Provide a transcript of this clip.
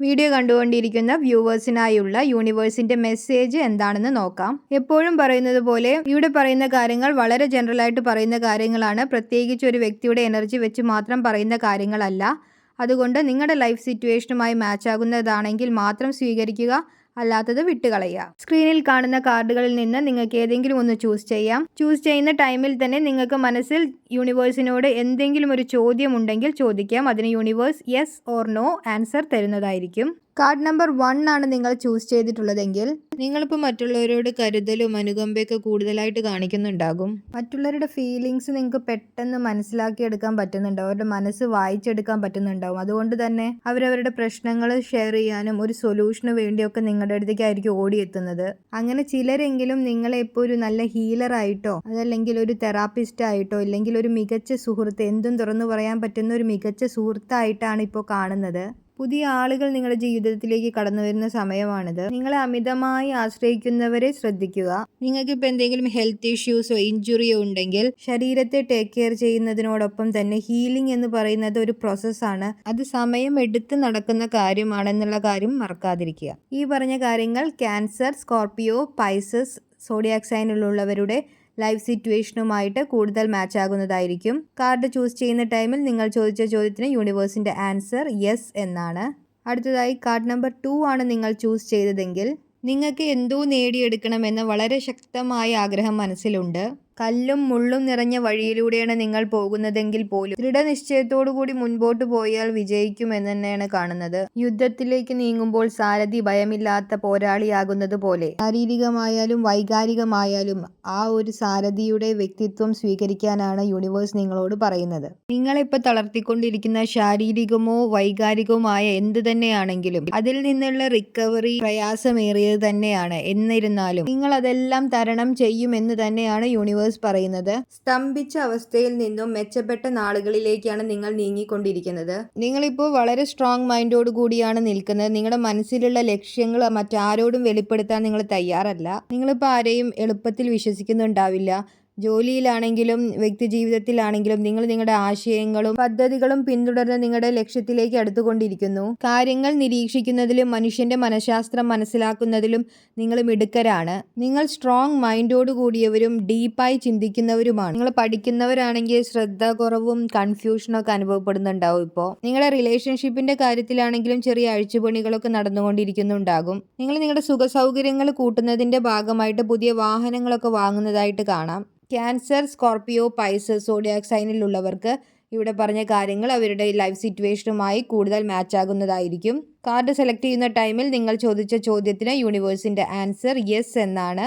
Video കണ്ടുകൊണ്ടിരിക്കുന്ന വ്യൂവേഴ്സിനായുള്ള യൂണിവേഴ്സിന്റെ message എന്താണെന്ന് നോക്കാം. എപ്പോഴും പറയുന്നത് പോലെ ഇവിടെ പറയുന്ന കാര്യങ്ങൾ വളരെ ജനറൽ ആയിട്ട് പറയുന്ന കാര്യങ്ങളാണ്. പ്രത്യേകിച്ച് ഒരു വ്യക്തിയുടെ എനർജി വെച്ച് മാത്രം പറയുന്ന കാര്യങ്ങളല്ല. അതുകൊണ്ട് നിങ്ങളുടെ ലൈഫ് സിറ്റുവേഷനുമായി മാച്ച് ആകുന്നതാണെങ്കിൽ മാത്രം സ്വീകരിക്കുക. അല്ലാത്തത് വിട്ടുകളയുക. സ്ക്രീനിൽ കാണുന്ന കാർഡുകളിൽ നിന്ന് നിങ്ങൾക്ക് ഏതെങ്കിലും ഒന്ന് ചൂസ് ചെയ്യാം. ചൂസ് ചെയ്യുന്ന ടൈമിൽ തന്നെ നിങ്ങൾക്ക് മനസ്സിൽ യൂണിവേഴ്സിനോട് എന്തെങ്കിലും ഒരു ചോദ്യം ഉണ്ടെങ്കിൽ ചോദിക്കാം. അതിന് universe yes or no answer തരുന്നതായിരിക്കും. കാർഡ് നമ്പർ വൺ ആണ് നിങ്ങൾ ചൂസ് ചെയ്തിട്ടുള്ളതെങ്കിൽ നിങ്ങളിപ്പോൾ മറ്റുള്ളവരോട് കരുതലും അനുകമ്പയൊക്കെ കൂടുതലായിട്ട് കാണിക്കുന്നുണ്ടാകും. മറ്റുള്ളവരുടെ ഫീലിങ്സ് നിങ്ങൾക്ക് പെട്ടെന്ന് മനസ്സിലാക്കിയെടുക്കാൻ പറ്റുന്നുണ്ടാവും. അവരുടെ മനസ്സ് വായിച്ചെടുക്കാൻ പറ്റുന്നുണ്ടാവും. അതുകൊണ്ട് തന്നെ അവരവരുടെ പ്രശ്നങ്ങൾ ഷെയർ ചെയ്യാനും ഒരു സൊല്യൂഷന് വേണ്ടിയൊക്കെ നിങ്ങളുടെ അടുത്തേക്കായിരിക്കും ഓടിയെത്തുന്നത്. അങ്ങനെ ചിലരെങ്കിലും നിങ്ങളെ ഇപ്പോൾ ഒരു നല്ല ഹീലറായിട്ടോ അതല്ലെങ്കിൽ ഒരു തെറാപ്പിസ്റ്റ് ആയിട്ടോ ഇല്ലെങ്കിൽ ഒരു മികച്ച സുഹൃത്ത് എന്തും തുറന്നു പറയാൻ പറ്റുന്ന ഒരു മികച്ച സുഹൃത്തായിട്ടാണ് ഇപ്പോൾ കാണുന്നത്. പുതിയ ആളുകൾ നിങ്ങളുടെ ജീവിതത്തിലേക്ക് കടന്നു വരുന്ന സമയമാണിത്. നിങ്ങളെ അമിതമായി ആശ്രയിക്കുന്നവരെ ശ്രദ്ധിക്കുക. നിങ്ങൾക്ക് ഇപ്പോൾ എന്തെങ്കിലും ഹെൽത്ത് ഇഷ്യൂസോ ഇഞ്ചുറിയോ ഉണ്ടെങ്കിൽ ശരീരത്തെ ടേക്ക് കെയർ ചെയ്യുന്നതിനോടൊപ്പം തന്നെ ഹീലിംഗ് എന്ന് പറയുന്നത് ഒരു പ്രോസസ്സാണ് അത് സമയം എടുത്ത് നടക്കുന്ന കാര്യമാണെന്നുള്ള കാര്യം മറക്കാതിരിക്കുക. ഈ പറഞ്ഞ കാര്യങ്ങൾ ക്യാൻസർ സ്കോർപിയോ പൈസസ് സോഡിയാക് സൈനിലുള്ളവരുടെ ലൈഫ് സിറ്റുവേഷനുമായിട്ട് കൂടുതൽ മാച്ച് ആകുന്നതായിരിക്കും. കാർഡ് ചൂസ് ചെയ്യുന്ന ടൈമിൽ നിങ്ങൾ ചോദിച്ച ചോദ്യത്തിന് യൂണിവേഴ്സിന്റെ ആൻസർ യെസ് എന്നാണ്. അടുത്തതായി കാർഡ് നമ്പർ ടു ആണ് നിങ്ങൾ ചൂസ് ചെയ്തതെങ്കിൽ നിങ്ങൾക്ക് എന്തോ നേടിയെടുക്കണമെന്ന വളരെ ശക്തമായ ആഗ്രഹം മനസ്സിലുണ്ട്. കല്ലും മുള്ളും നിറഞ്ഞ വഴിയിലൂടെയാണ് നിങ്ങൾ പോകുന്നതെങ്കിൽ പോലും ദൃഢനിശ്ചയത്തോടു കൂടി മുൻപോട്ട് പോയാൽ വിജയിക്കുമെന്ന് തന്നെയാണ് കാണുന്നത്. യുദ്ധത്തിലേക്ക് നീങ്ങുമ്പോൾ സാരഥി ഭയമില്ലാത്ത പോരാളിയാകുന്നത് പോലെ. ശാരീരികമായാലും വൈകാരികമായാലും ആ ഒരു സാരഥിയുടെ വ്യക്തിത്വം സ്വീകരിക്കാനാണ് യൂണിവേഴ്സ് നിങ്ങളോട് പറയുന്നത്. നിങ്ങളിപ്പോൾ തളർത്തിക്കൊണ്ടിരിക്കുന്ന ശാരീരികമോ വൈകാരികവുമായ എന്ത് തന്നെയാണെങ്കിലും അതിൽ നിന്നുള്ള റിക്കവറി പ്രയാസമേറിയത് തന്നെയാണ്. എന്നിരുന്നാലും നിങ്ങൾ അതെല്ലാം തരണം ചെയ്യുമെന്ന് തന്നെയാണ് യൂണിവേഴ്സ് പറയുന്നത്. സ്തംഭിച്ച അവസ്ഥയിൽ നിന്നും മെച്ചപ്പെട്ട നാളുകളിലേക്കാണ് നിങ്ങൾ നീങ്ങിക്കൊണ്ടിരിക്കുന്നത്. നിങ്ങളിപ്പോൾ വളരെ സ്ട്രോങ് മൈൻഡോട് കൂടിയാണ് നിൽക്കുന്നത്. നിങ്ങളുടെ മനസ്സിലുള്ള ലക്ഷ്യങ്ങൾ മറ്റാരോടും വെളിപ്പെടുത്താൻ നിങ്ങൾ തയ്യാറല്ല. നിങ്ങളിപ്പോൾ ആരെയും എളുപ്പത്തിൽ വിശ്വസിക്കുന്നുണ്ടാവില്ല. ജോലിയിലാണെങ്കിലും വ്യക്തി ജീവിതത്തിലാണെങ്കിലും നിങ്ങൾ നിങ്ങളുടെ ആശയങ്ങളും പദ്ധതികളും പിന്തുടർന്ന് നിങ്ങളുടെ ലക്ഷ്യത്തിലേക്ക് അടുത്തുകൊണ്ടിരിക്കുന്നു. കാര്യങ്ങൾ നിരീക്ഷിക്കുന്നതിലും മനുഷ്യന്റെ മനഃശാസ്ത്രം മനസ്സിലാക്കുന്നതിലും നിങ്ങൾ മിടുക്കരാണ്. നിങ്ങൾ സ്ട്രോങ് മൈൻഡോട് കൂടിയവരും ഡീപ്പായി ചിന്തിക്കുന്നവരുമാണ്. നിങ്ങൾ പഠിക്കുന്നവരാണെങ്കിൽ ശ്രദ്ധ കുറവും കൺഫ്യൂഷനൊക്കെ അനുഭവപ്പെടുന്നുണ്ടാവും ഇപ്പോൾ നിങ്ങളുടെ റിലേഷൻഷിപ്പിന്റെ കാര്യത്തിലാണെങ്കിലും ചെറിയ അഴിച്ചുപണികളൊക്കെ നടന്നുകൊണ്ടിരിക്കുന്നുണ്ടാകും. നിങ്ങൾ നിങ്ങളുടെ സുഖ സൗകര്യങ്ങൾ കൂട്ടുന്നതിന്റെ ഭാഗമായിട്ട് പുതിയ വാഹനങ്ങളൊക്കെ വാങ്ങുന്നതായിട്ട് കാണാം. ക്യാൻസർ സ്കോർപ്പിയോ പൈസ് സോഡിയാക് സൈനിലുള്ളവർക്ക് ഇവിടെ പറഞ്ഞ കാര്യങ്ങൾ അവരുടെ ലൈഫ് സിറ്റുവേഷനുമായി കൂടുതൽ മാച്ച് ആകുന്നതായിരിക്കും. കാർഡ് സെലക്ട് ചെയ്യുന്ന ടൈമിൽ നിങ്ങൾ ചോദിച്ച ചോദ്യത്തിന് യൂണിവേഴ്സിന്റെ ആൻസർ യെസ് എന്നാണ്.